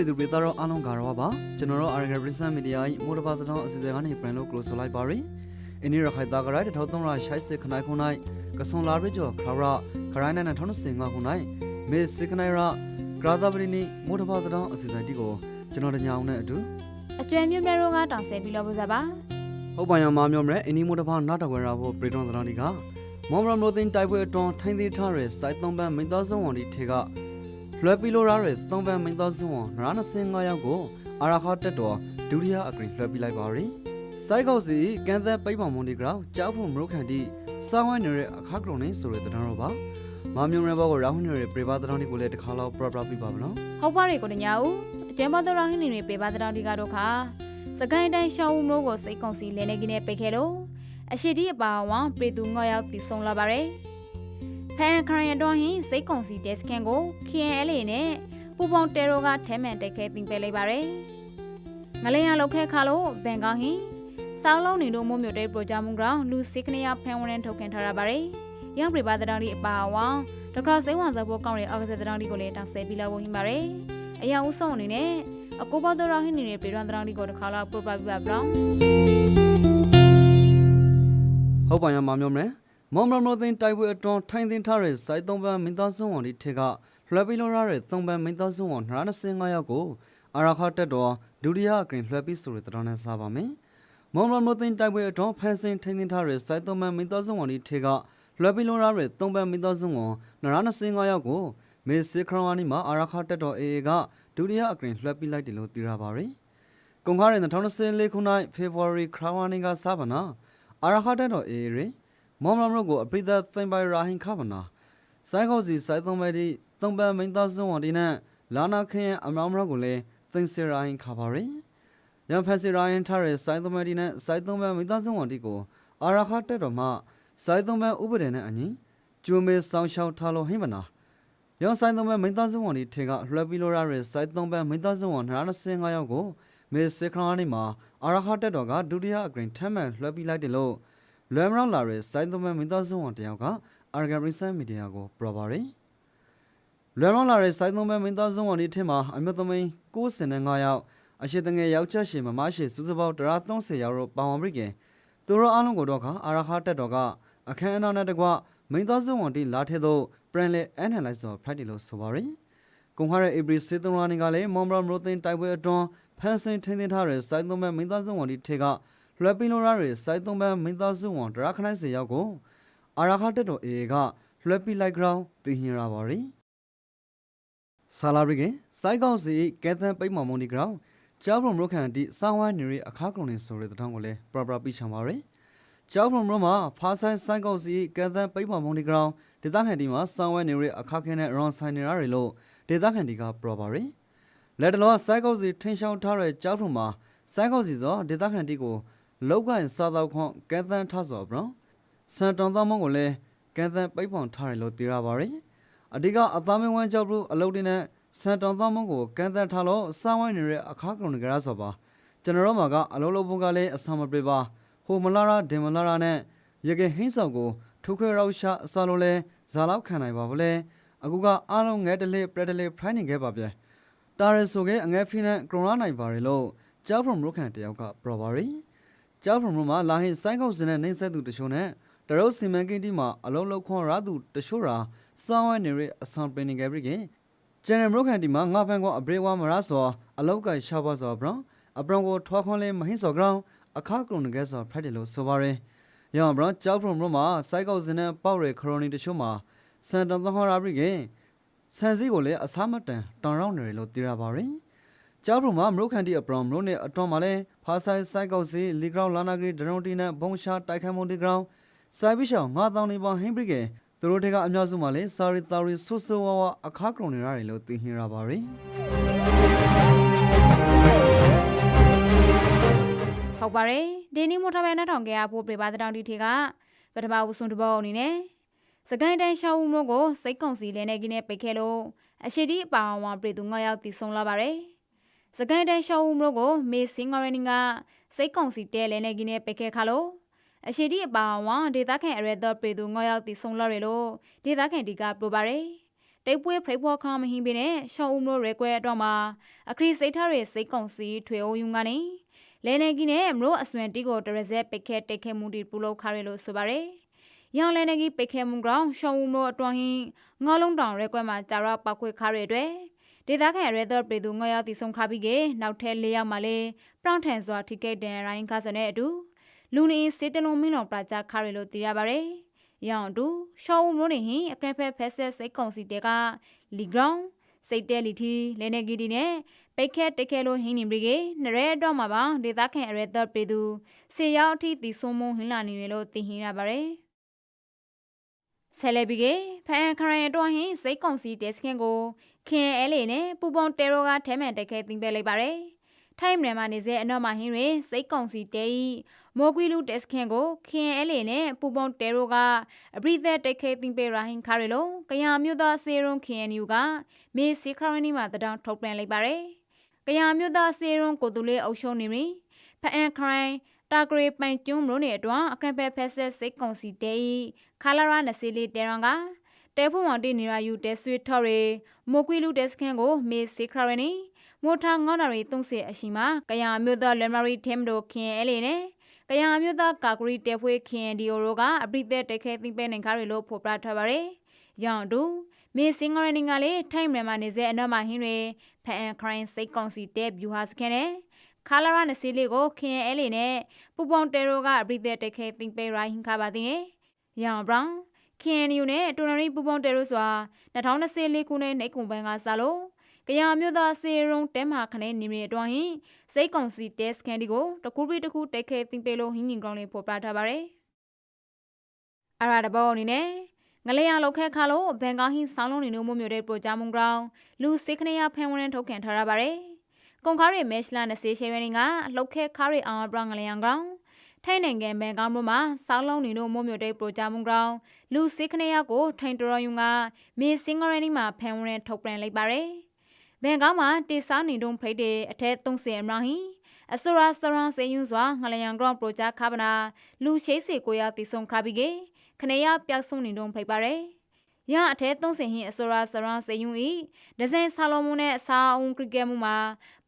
ပြည်သူပြည်သားတို့အားလုံးကတော့ပါကျွန်တော်တို့ Arga Prison Media ၏မိုးတပါသတော်အစီအစဉ်ကနေပြန်လို့ close လိုက်ပါရယ်အင်းရခိုင်သားကရိုက်တစ်ထောင်သုံးရာရှိုက်စစ်ခနိုင်ခုနိုင်ကဆွန်လာရကျော်ခါရခရိုင်းနဲ့ထောင်းစင်ငါခုနိုင်မေစစ်ခနိုင်ရဂရာသာပရီနီမိုးတပါသတော်အစီအစဉ်တီကိုကျွန်တော်တညာအောင်နဲ့အတူအကျွမ်းမြင့်မြတ်တို့ကတောင်ဆဲပြီးလို့ပါစားပါဟုတ်ပါရမမျိုးမရဲအင်းဒီမိုးတပါနားတော်ဝဲရာဖို့ပရီတွန်သတော်တီကမောင်ဘရမိုတင်တိုက်ပွဲအတွန်းထိုင်းသေးထားရယ်စိုက်သုံးပန်းမိသားစုဝန်ဒီထေက လွယ်ပီလိုရာရယ်သုံးပန်းမိသားစုဝန်နရနစင်9ယောက်ကိုအာရခတက်တော်ဒုတိယအကရင်လွှဲပြီးလိုက်ပါရယ်စိုက်ကောက်စီကန်သက်ပိတ်ပောင်မွန်ဒီဂရောင်းကြောက်ဖို့မရုခန်တီစောင်းဝဲနေတဲ့အခါကရုံနေဆိုတဲ့တဲ့တော်ပါမမျိုးရဲဘောကိုရောင်းနေတဲ့ပရိပါတော်ဒီကိုလည်းတစ်ခါတော့ပရပရပြပါမနော်ဟုတ်ပါရေကိုတညာဦးအကျွမ်းမတော်ရဟင်းနေပေပါတောင်ဒီကတော့ခါစကိုင်းတိုင်းရှောင်းဦးမျိုးကိုစိတ်ကုံစီလဲနေကင်းနဲ့ပိတ်ခဲ့လို့အရှိတီအပါဝံပေသူငေါရောက်တည်ဆုံလာပါရယ် ဖန်ခရယတော်ဟင်းစိတ်ကုံစီဒက်စကန်ကို KNL နဲ့ပူပေါင်းတဲရိုကထဲမှန်တက်ခဲတင်ပေးလိုက်ပါရယ်ငလင်းရလောက်ခဲခါလို့ဘန်ကောင်းဟင်းစောင်းလုံးနေတို့မို့မြို့တဲ့ပရိုဂျာမွန်ဂရောင်းလူစစ်ခနေရဖန်ဝန်ထုတ်ခင်ထားရပါရယ်ရံပြပါတောင်ဒီအပါဝံဒကရစိတ်ဝင်စားဖို့ကောင်းတဲ့အောက်ဆက်တောင်ဒီကိုလည်းတောင်းဆဲပြီးလာဖို့ဟင်းပါရယ်အရာဦးဆုံးအနေနဲ့အကိုဘောတော်ရဟင်းနေတဲ့ပေရန်တောင်ဒီကိုတစ်ခါလောက်ပရိုပါပြပါဘလောင်းဟုတ်ပါရမမျိုးမရဲ မောင်ဘရမိုတင်တိုက်ပွဲအတွန်းထိုင်းတင်ထားတဲ့စိုက်သုံးပန်းမိသားစုဝန်ဒီထေကလွှဲပြီးလိုရာတဲ့သုံးပန်းမိသားစုဝန်နရနစင်9ယောက်ကိုအာရခတက်တော်ဒုတိယအကရင်လွှဲပြီးဆိုတဲ့တဲ့တော်နဲ့စားပါမယ်။မောင်မမိုတင်တိုက်ပွဲအတွင်းဖန်ဆင်းထိန်းသိမ်းထားတဲ့စိုက်သုံးပန်းမိသားစုဝန်ဒီထေကလွယ်ပီလွန်ရတဲ့သုံးပန်းမိသားစုဝန်နရနစင်9ယောက်ကိုမေစစ်ခရဝနီမှာအာရခတက်တော် AA ကဒုတိယအကရင်လွှဲပြီးလိုက်တယ်လို့သိရပါဗျ။ကုန်ကားတဲ့2024ခုနှစ် February ခရဝနီကစပါနာအာရခတက်တော် AA ရ မောင်မမိုကိုအပိသက်သိမ့်ပိုင်ရာဟင်ခပါနာစိုက်ခေါစီစိုက်သုံးပန်းဒီသုံးပန်းမိသားစုဝန်ဒီနဲ့လာနာခင်းအမောင်မကိုလည်းသိမ့်စရာဟင်ခပါရယ်ရန်ဖက်စီရိုင်းထားတဲ့စိုင်းသုံးပန်းဒီနဲ့စိုင်းသုံးပန်းမိသားစုဝန်တီကိုအာရခတက်တော်မှစိုင်းသုံးပန်းဥပဒေနဲ့အညီကျိုးမေဆောင်ရှောက်ထားလို့ဟိမနာရန်စိုင်းသုံးပန်းမိသားစုဝန်တီထေကလွှဲပြီးလို့ရတဲ့စိုင်းသုံးပန်းမိသားစုဝန်125ယောက်ကိုမေစခရာနီမှာအာရခတက်တော်ကဒုတိယအကရင်ထမ်းမှန်လွှဲပြီးလိုက်တယ်လို့ လွယ်မရောက်လာတဲ့စိုင်းသုံးပန်းမိသားစုဝန်တယောက်ကအာဂရီဆန်မီဒီယာကိုပြောပါရယ်လွယ်မရောက်လာတဲ့စိုင်းသုံးပန်းမိသားစုဝန်တီထင်မှာအမျိုးသမီး95ယောက်အရှိတငယ်ယောက်ျားရှင်မမရှိစုစုပေါင်း130ရောက်တော့ပါဝင်ပြီကင်သူတို့အားလုံးကိုတော့ခအာရခတက်တော်ကအခမ်းအနားနဲ့တကွမိသားစုဝန်တီလာထဲသို့ပြန်လေအန်ဟလိုက်ဆော်ဖရိုက်တီလို့ဆိုပါရယ်ကွန်ခါရဲ့ဧပြီစေတုံရာနေကလည်းမွန်ဘရမရိုတင်တိုက်ပွဲအတွန်းဖန်ဆင်ထင်းထင်းထားတဲ့စိုင်းသုံးမဲ့မိသားစုဝန်တီထေက လွယ်ပင်လိုရာရဲ့စိုင်းသုံးမဲ့မိသားစုဝန်ဒရာခနိုင်စီရောက်ကိုအာရခတက်တော်အေကလွယ်ပီလိုက်ဂရောင်းတည်ဟင်ရပါရယ်ဆာလာရီကစိုက်ကောက်စီကဲသန်ပိတ်မော်မွန်ဒီဂရောင်းကျောက်ဖုံရုခန်တီစောင်းဝိုင်းနေရအခါကုံနေဆိုတဲ့တောင်းကိုလည်းပရပရပြချံပါရယ်ကျောက်ဖုံရုမှာဖာဆိုင်ဆိုင်ကောက်စီကန်သန်ပိတ်မောင်မုန်ဒီဂရောင်းဒေသခံတီမှာစောင်းဝိုင်းနေရအခါခင်းနဲ့ရွန်ဆိုင်နေရလို့ဒေသခံတီကပရပါရယ်လက်တလောဆိုင်ကောက်စီထင်းရှောင်းထားတဲ့ကျောက်ဖုံမှာဆိုင်ကောက်စီဆိုဒေသခံတီကို လောက်ကိုင်းစားတော့ခွန်ကန်သန်ထဆော်ဘရောစန်တောင်သောမုံကိုလည်းကန်သန်ပိတ်ပောင်ထားတယ်လို့သိရပါရယ်အဓိကအသားမင်းဝမ်းကျောက်တို့အလုပ်တွေနဲ့စန်တောင်သားမုံကိုကန်သက်ထားလို့စောင်းဝိုင်းနေတဲ့အခါကရုံကရဆိုပါကျွန်တော်တို့မှာကအလုံးလုံးဘုံကလည်းအဆံမပြေပါဟိုမလာရာဒင်မလာရာနဲ့ရကဟင်းဆောင်ကိုထုခွဲရောက်ရှာအစားလို့လဲဇာလောက်ခံနိုင်ပါဗလဲအခုကအားလုံးငဲတလေးပရက်တလေးဖရိုင်းနေခဲ့ပါဗျတာရဆိုကအငဲဖီနဲ့ကရုံလာနိုင်ပါရလို့ကျောက်ဖုံရုခံတယောက်ကပရပါရီ ကျောက်ဖုံရုမှာလာဟင်းစိုင်းကောက်စင်နဲ့နှိမ့်ဆက်သူတချို့နဲ့တရုတ်စီမံကိန်းတီမှာအလုံးလုံးခွန်ရသူတချို့ရာစောင်းဝဲနေရအဆံပင်နေကြပြီကင်ကျန်တဲ့မရုခန်တီမှာငါဖန်ကအဘရေဝါမရဆောအလောက်ကရှာပါဆောဘရံအပရံကိုထွားခွန်လေးမဟင်းဆောဂရောင်းအခါကရုံငယ်ဆောဖရက်တယ်လို့ဆိုပါရယ်။ရောင်ဘရံကြောက်ဖရုံဘရမှာစိုက်ကောက်စင်းနဲ့ပေါက်ရယ်ခရိုနီတချို့မှာစန်တန်သဟောရာဘရိကဆန်စီကိုလည်းအစားမတန်တောင်ရောက်နေတယ်လို့သိရပါရယ်။ ကြောက်ဖရုံမှာမရုခန်တီအပရံမရုနဲ့အတွန်းမှာလည်းဖာဆိုင်စိုက်ကောက်စီလီဂရောင်းလာနာဂရီဒရုံတီနဲ့ဘုံရှာတိုက်ခိုင်မွန်တီဂရောင်းစိုက်ပြီးရှောင်း9000နေပေါဟင်းဘရိကေသူတို့တွေကအများစုမှာလည်းစာရီတာရီဆူဆူဝါဝါအခါကရုံနေရတယ်လို့သိဟင်ရပါရယ်ဟုတ်ပါတယ်ဒီနေ့မို့ထပဲနှထောင်ကြရဖို့ပြပါတောင်ဒီထေကပထမဦးဆုံးတစ်ပေါက်အနေနဲ့စကိုင်းတိုင်းရှောင်းဦးမို့ကိုစိတ်ကုံစီလဲနေကင်းနဲ့ပိတ်ခဲ့လို့အရှိတီအပါအဝင်ပြည်သူ9ယောက်တည်ဆုံလာပါတယ် စကိုင်းတိုင်းရှောင်းဦးမို့ကိုမေစင်ဂရနင်ကစိတ်ကုံစီတဲလဲနေကင်းနဲ့ပိတ်ခဲ့ခါလို့အရှိတီအပါအဝင်ဒေသခံအရသောပြည်သူ9ယောက်တည်ဆုံလာရလို့ဒေသခံဒီကပြပါတယ်တိတ်ပွဲဖရိတ်ဖောခါမဟင်းပင်နဲ့ရှောင်းဦးမျိုးရဲကွဲတော့မှာအခရီးစိတ်ထားရဲ့စိတ်ကုံစီထွေအိုယုံကနေလဲနေကြီးနဲ့မလို့အစွန်တီကိုတရဇက်ပိတ်ခဲတိတ်ခဲမှုတီပူလို့ခါရလို့ဆိုပါရယ်ရောင်လဲနေကြီးပိတ်ခဲမှုကောင်ရှောင်းဦးမျိုးအတွန်းဟင်းငေါလုံးတောင်ရဲကွဲမှာကြာတော့ပောက်ခွေခါရတဲ့ ဒေသခံရဲတော့ပြည်သူငေါရောက်တီဆုံခါပြီးကနောက်ထဲ၄ယောက်မှလေပရောင်းထန်စွာထိကိတ်တန်ရိုင်းခါစတဲ့အတူလူနေစေတလုံးမင်းတော်ပရာကြခါရလို့သိရပါရယ်ရောင်တူရှောင်းဦးမျိုးနေဟင်အခရက်ဖက်ဖက်ဆက်စိတ်ကုံစီတဲကလီဂရောင်းစိတ်တဲလီတီလဲနေကြီးဒီနဲ့ပိတ်ခဲတိတ်ခဲလို့ဟင်းနေပြီကေနရဲတော့မှာပါဒေသခံရဲတော့ပြည်သူစေရောက်အထိတီဆုံမဟင်းလာနေတယ်လို့သိဟင်းရပါရယ်ဆယ်လေဘီကေဖန်ခရန်တော့ဟင်းစိတ်ကုံစီတဲစခင်ကို ခင်အဲလေးနဲ့ပူပေါန်တဲရောကထဲမှန်တက်ခဲတင်ပေးလိုက်ပါရယ်ထိုင်းမြန်မာနေစေအနောက်မှာဟင်းတွင်စိတ်ကုံစီတဲဤမော်ကွီလူတက်စခင်ကိုခင်အဲလေးနဲ့ပူပေါန်တဲရောကအပရိသက်တက်ခဲတင်ပေးရာဟင်းခါရလိုကရမျိုးသားစေရုံခင်အန်ယူကမေစီခရနီမှာတဒေါထုတ်ပြန်လိုက်ပါရယ်ကရမျိုးသားစေရုံကိုတူလေးအုပ်ရှုံနေပြီဖအန်ခရိုင်တာဂရေပိုင်ကျွန်းမလို့နေအတွန်းအခရဖက်ဖက်ဆက်စိတ်ကုံစီတဲဤခါလာရာနစီလီတဲရန်က တဲဖုံဝတီနေရာယူတဲဆွေထော်ရီမိုကွီလူတက်စကန်ကိုမေစီခရနီမိုထာငေါနာရီသုံးစီအရှိမှာကရမျိုးသားလမ်မာရီတင်ဒိုခင်အဲလေးနဲ့ကရမျိုးသားကာဂရီတဲဖွေးခင်ဒီယိုရိုကအပရိသက်တက်ခဲသိမ့်ပဲနိုင်ကားရီလို့ဖော်ပြထားပါရယ်ရောင်တူမေစင်ဂရနီကလေးထိုင်းမြန်မာနေစေအနောက်မှာဟင်းတွေဖန်အန်ခရိုင်စိတ်ကောင်စီတဲဗျူဟာစကန်နဲ့ခါလာရနစီလေးကိုခင်အဲလေးနဲ့ပူပေါန်တဲရိုကအပရိသက်တက်ခဲသိမ့်ပဲရိုင်းခါပါသေးတယ်ရောင်ဘရောင် ခင်ယူနဲ့တူနရီပူပေါန်တဲရိုစွာ2024ခုနှစ်နှိတ်ကွန်ပန်းကစားလို့ကရမျိုးသားစေရုံတဲမှာခနဲ့နေမြေအတွင်းဟင်စိတ်ကောင်စီတက်စကန်ဒီကိုတကူပြီးတကူတက်ခဲတင်ပေးလို့ဟင်းငင်ကောင်းလေးပေါ်ပြထားပါရယ်အရာတဘောအနေနဲ့ငလျာလောက်ခဲခါလို့ဘန်ကာဟင်းဆောင်းလုံးနေလို့မမျိုးတဲ့ပရိုဂျာမွန်ဂရောင်းလူစိခနရဖန်ဝန်ထုတ်ခံထားရပါရယ်ကွန်ကားရီမက်ရှလာနဲ့ဆေရှယ်ရင်းကလောက်ခဲခါရီအောင်ဘရငလျာဂရောင်း ထိုင်းနိုင်ငံဘန်ကောက်မြို့မှာစောင်းလုံးနေတို့မို့မြို့တဲ့ပရိုဂျာမွန်ဂရောင်းလူစိခနရကိုထိုင်းတရယုံကမေစင်ဂရနီမှာဖန်ဝန်ထုတ်ပြန်လိုက်ပါရယ်ဘန်ကောက်မှာတေဆောင်းနေတုံဖိတ်တဲ့အထက်30အမရာဟင်းအစရာစရန်စေယွန်းစွာငလျံဂရောင်းပရိုဂျာခါပနာလူရှိစေကိုရတီဆုံခါပြီးကေခနေရပြောက်ဆုံနေတုံဖိတ်ပါရယ်ရအထက်30ဟင်းအစရာစရန်စေယွန်းဤဒဇင်ဆာလောမွန်နဲ့အစာအုံကရစ်ကက်မှုမှာ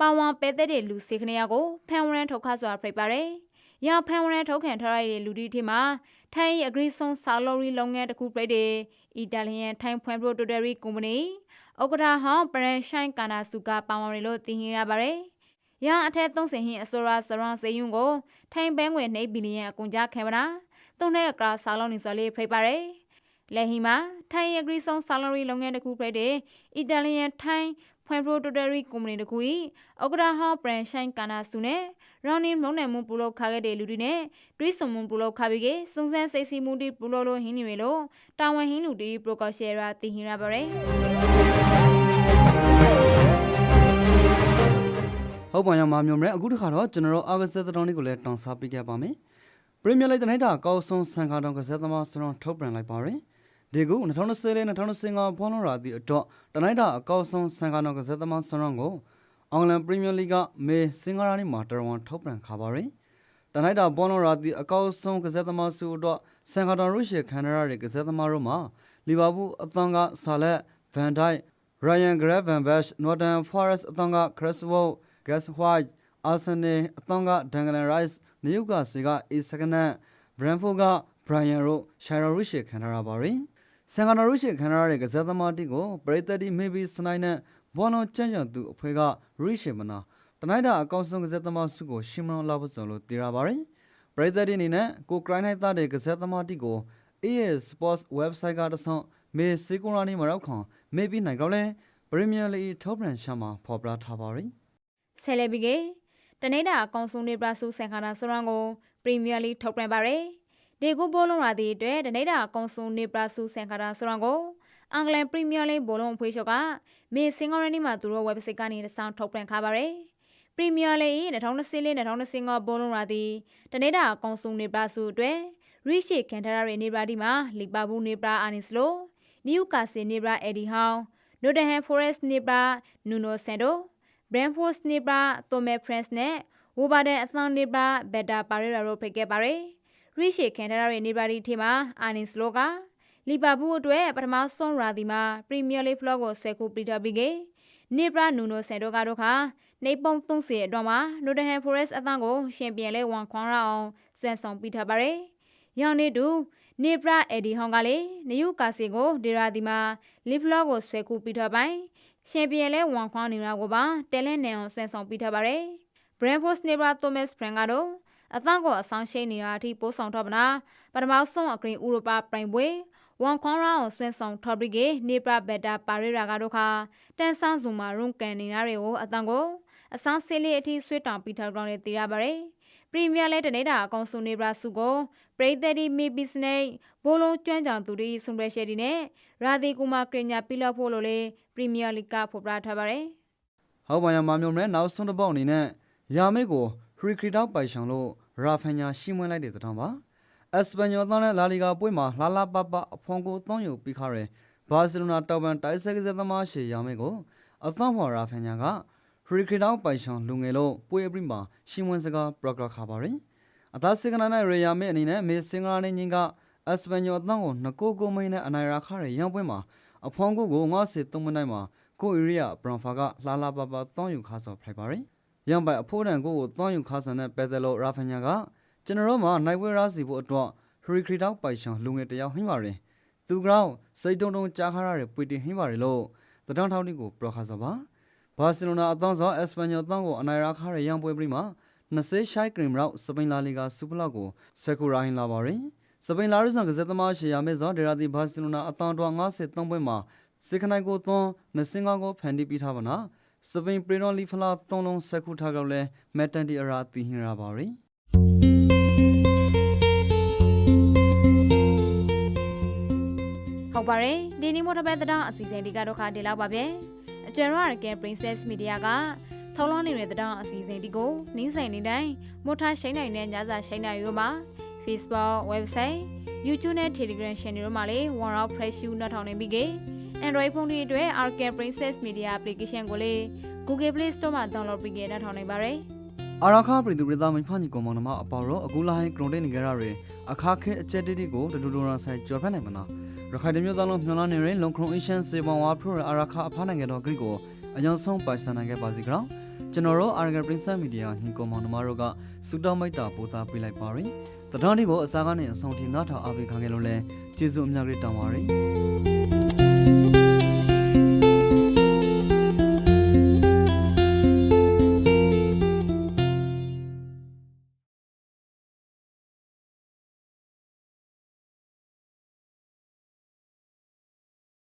ပါဝါပဲတဲ့လူစေခနေရကိုဖန်ဝရန်ထုတ်ခါစွာဖိတ်ပါရယ် ရဖန်ဝရန်ထုတ်ခံထားရတဲ့လူဒီထီမှာထိုင်းအဂရီဆွန်ဆာလော်ရီလုပ်ငန်းတစ်ခုပြတဲ့အီတာလီယန်ထိုင်းဖွံ့ဖြိုးတိုးတက်ရေးကုမ္ပဏီဥက္ကဋ္ဌဟောင်းပရန်ရှိုင်းကာနာစုကပါဝင်လို့သိဟင်ရပါတယ်။ရအထက်30ဟင်းအစိုးရစရန်စေယုံကိုထိုင်းဘန်းငွေ2ဘီလီယံအကုန်ကြခံပါလား။သုံးတဲ့အကရာဆာလောင်းနေစော်လေးဖိတ်ပါတယ်။လက်ဟီမှာထိုင်းအဂရီဆွန်ဆာလော်ရီလုပ်ငန်းတစ်ခုပြတဲ့အီတာလီယန်ထိုင်းဖွံ့ဖြိုးတိုးတက်ရေးကုမ္ပဏီတစ်ခု၏ဥက္ကဋ္ဌဟောင်းပရန်ရှိုင်းကာနာစုနဲ့ ရောင်းနေမုံနယ်မှုပူလို့ခါခဲ့တဲ့လူတွေနဲ့တွေးဆုံမှုပူလို့ခါပြီးကစုံစမ်းစိတ်စီမှုတီပူလို့လို့ဟင်းနေရလို့တာဝန်ဟင်းလူတီပရိုကောရှယ်ရာတည်ဟင်ရပါရယ်ဟုတ်ပါရမှာမျိုးမလဲအခုတခါတော့ကျွန်တော်တို့အာဂစက်တောင်းလေးကိုလည်းတောင်းစားပေးခဲ့ပါမယ်ပရီးမီယာလိဂ်တနိုက်တာကောက်ဆုံးဆန်ခါတောင်ကစားသမားစရွန်ထုတ်ပြန်လိုက်ပါရယ်ဒီကူ2020နဲ့2025ဘောလုံးရာသီအတွက်တနိုက်တာအကောက်ဆုံးဆန်ခါတောင်ကစားသမားစရွန်ကို အင်္ဂလန်ပရီးမီယာလိဂ်ကမေစင်္ဂရာနီမှာတရဝန်ထုတ်ပြန်ခါပါရယ်တနိုက်တာဘောလုံးရာသီအကောက်ဆုံးကစားသမားစုအတွက်ဆန်ခါတောင်ရုရှီခန်နာရာရဲ့ကစားသမားတို့မှာလီဗာပူးအသံကဆာလက်ဗန်ဒိုက်ရိုင်ယန်ဂရက်ဗန်ဘက်နော်တန်ဖော်ရက်အသံကခရစ်ဝေါ Gas White Arsenal အသံက Declan Rice နယူကာစီက A second Brentford က Brian တို့ Sharon Rich ခံထားရပါရယ်ဆန်ကနာရုရှိခံထားရတဲ့ကစားသမားတီကိုပရိသတ်တီမေဘီစနိုင်နဲ့ ဘောလုံးကျန့်ကျန့်သူအဖွဲက Rich မနာတနိုက်တာအကောင့်ဆုံးကစားသမားစုကိုရှင်းမလို့လာဖို့စုံလို့တည်ရပါရယ်ပရိသတ်တီအနေနဲ့ကိုကရိုင်းနိုင်သားတဲ့ကစားသမားတီကို AS Sports website ကတဆောင်းမေစီကွန်ရာနီမှာရောက်ခွန်မေဘီနိုင်ကောင်းလဲပရီးမီယာလိထောက်ပြန်ရှာမှာဖော်ပြထားပါရယ်ဆယ်လေဘီကေတနေတာအကောင်ဆုံးနေပရာစုဆန်ခါနာစရန်ကိုပရီးမီယာလိထုတ်ပြန်ပါရယ်ဒီကူဘောလုံးရာသီအတွက်တနေတာအကောင်ဆုံးနေပရာစုဆန်ခါနာစရန်ကို အင်္ဂလန်ပရီးမီယာလိဘောလုံးအဖွဲ့ချုပ်ကမေစင်ဂရနီမှာသူတို့ website ကနေတစောင်းထုတ်ပြန်ခါပါရယ်ပရီးမီယာလိ2024-2025ဘောလုံးရာသီတနေတာအကောင်ဆုံးနေပရာစုအတွက်ရိရှိကန်ထရာရီနေပရာဒီမှာလီပါဘူးနေပရာအာနီစလိုနယူကာစီနေပရာအက်ဒီဟောင်းနိုဒဟန်ဖော်ရက်စ်နေပရာနူနိုဆန်တို Brentford နေပါတိုမဲဖရန့်စ်နဲ့ဝိုဘာဒန်အသံနေပါဘက်တာပါရရာတို့ဖိတ်ခဲ့ပါရယ်ရိရှိကန်ထရာရဲ့နေပါဒီထီမှာအာနင်စလိုက လီဗာပူးအတွက်ပထမဆုံးရာသီမှာပရီးမီးယားလိဖလော့ကိုဆွဲကူပီတာပီကေနေဘရာနူနိုဆန်တို့ကတော့ခါနေပုံ30အတွန်းမှာနိုတဟန်ဖိုရက်စ်အသင်းကိုရှင်ပြန်လဲဝန်ခွန်ရအောင်ဆွဲဆောင်ပြီးထားပါတယ်။ရောင်နေတူနေဘရာအက်ဒီဟောင်ကလည်းနယူကာစီကိုဒီရာဒီမှာလီဖလော့ကိုဆွဲကူပြီးထားပိုင်းရှင်ပြန်လဲဝန်ခွန်နေတာကိုပါတဲလန်နန်အောင်ဆွဲဆောင်ပြီးထားပါတယ်။ Brentford နေဘရာတိုမတ်စ်ဖရန်ကတော့အသင်းကိုအဆောင်ရှိနေတာအထိပို့ဆောင်တော့မနာပထမဆုံးအကရင်ဥရောပပြိုင်ပွဲ ဝန်ခွန်ရောင်းဆွဲဆောင်ထော်ဘရီကေနေပရဘက်တာပါရီရာကတော့ခါတန်ဆန်းစုမှာရုံကန်နေတာတွေကိုအတန်ကိုအဆောင်ဆေးလေးအထိဆွေးတောင်ပီတာဂရောင်းနဲ့တည်ရပါတယ်ပရီးမီးယားလဲတနေတာအကောင်စုနေပရစုကိုပရိသတ်ဒီမီဘစ်စနိတ်ဘိုလုံးကျွမ်းကြောင်သူတွေဆွန်ဘရရှယ်ဒီနဲ့ရာဒီကူမာကရညာပီလာဖို့လို့လေပရီးမီးယားလိကဖော်ပြထားပါတယ်ဟုတ်ပါရမမျိုးနဲ့နောက်ဆုံးတစ်ပေါက်အနေနဲ့ယာမိတ်ကိုခရီခရီတောက်ပိုင်ဆောင်လို့ရာဖန်ညာရှင်းမွင်းလိုက်တဲ့တောင်ပါ အက်စပန်ညောသားနဲ့လာလီဂါပွဲမှာလာလာပပအဖွန်ကိုသွန်းယူပြီးခါရဲဘာစီလိုနာတောက်ပန်တိုက်ဆက်ကစားသမားရှေယာမိတ်ကိုအသံဖော်ရာဖန်ညာကခရီခရီတောက်ပိုင်ဆောင်လူငယ်လို့ပွဲအပရိမှာရှင်းမွင်းစကားပရဂရခါပါရင်အသားစကနာနဲ့ရေယာမိတ်အနေနဲ့မေစင်္ဂလာနဲ့ညင်ကအက်စပန်ညောအသံကိုငကိုကိုမိန်နဲ့အနိုင်ရာခါရဲရောင်းပွဲမှာအဖွန်ကိုကိုငါစစ်သုံးမနိုင်မှာကိုအီရီယာဘရန်ဖာကလာလာပပသွန်းယူခါဆော်ဖိုက်ပါရင်ရံပိုင်အဖိုးတန်ကိုကိုသွန်းယူခါဆန်တဲ့ပက်သလိုရာဖန်ညာက ကျွန်တော်တို့မှာနိုင်ဝဲရစီဖို့အတွက်ဟရီခရီတောက်ပိုင်ရှင်လူငယ်တယောက်ဟင်းပါရင်သူကရောင်းစိတ်တုံတုံကြားခါရတဲ့ပွေတင်ဟင်းပါရလို့တထောင်ထောင်တိကိုပရခါစောပါဘာစီလိုနာအသောဆောင်အက်စပန်ညောအသောကိုအနိုင်ရာခါရရန်ပွဲပြီးမှ20ရှိုက်ဂရမ်ရောက်စပိန်လာလီဂါစူပလောက်ကိုဆက်ကူရာဟင်လာပါရင်စပိန်လာရီဆန်ကစားသမားရှေယာမဲဇောဒေရာတီဘာစီလိုနာအသောတော်53ပွဲမှာစစ်ခနိုင်ကိုသွန်း25ကိုဖန်တီးပြီးထားပါနာစပိန်ပရီနော်လီဖလာသုံးလုံးဆက်ခုထားကြောက်လဲမက်တန်တီအရာတီဟင်ရာပါရီ ဟုတ်ပါတယ်ဒီနေ့မို့တပတ်တဲ့အစီအစဉ်ဒီကတော့ခါဒီလောက်ပါပဲအကျဉ်းရကဲ Princess Media ကထုံလုံးနေတဲ့တဲ့အစီအစဉ်ဒီကိုနှင်းဆိုင်နေတိုင်းမို့ထားရှိန်နိုင်တဲ့ညစာရှိန်နိုင်ရိုးမှာ Facebook website YouTube နဲ့ Telegram channel တို့မှာလေ One Round Fresh You နောက်ထောင်နေပြီကေ Android ဖုန်းတွေအတွက် Arcade Princess Media application ကိုလေ Google Play Store မှာ download ပြီးကေနောက်ထောင်နိုင်ပါတယ်အာရခပရီတူပရိသတ်မဖာညီကောင်မောင်နှမအပေါရောအခုလာဟင်ကရုံတဲ့နေကြရရအခါခဲအချက်တိတိကိုတူတူရဆိုင်ကြော်ဖက်နိုင်မနာ ရခိုင်တမျိုးသားလုံးမျောလာနေရင်လုံခရုံအေရှန်စေဘောင်ဝါဖရိုအာရခအဖာနိုင်ငံတော်ဂရိကိုအယောင်ဆုံးပိုင်ဆိုင်နိုင်ခဲ့ပါစီကြောင်းကျွန်တော်တို့အာရဂန်ပရိသတ်မီဒီယာညီကောင်မောင်နှမတို့ကစူတောင်းမိတ်တာပို့သားပေးလိုက်ပါရင်တတော်ဒီကိုအစားကနေအဆုံးထိငါထောင်အားပေးခံခဲ့လို့လဲကျေးဇူးအများကြီးတောင်းပါရစေ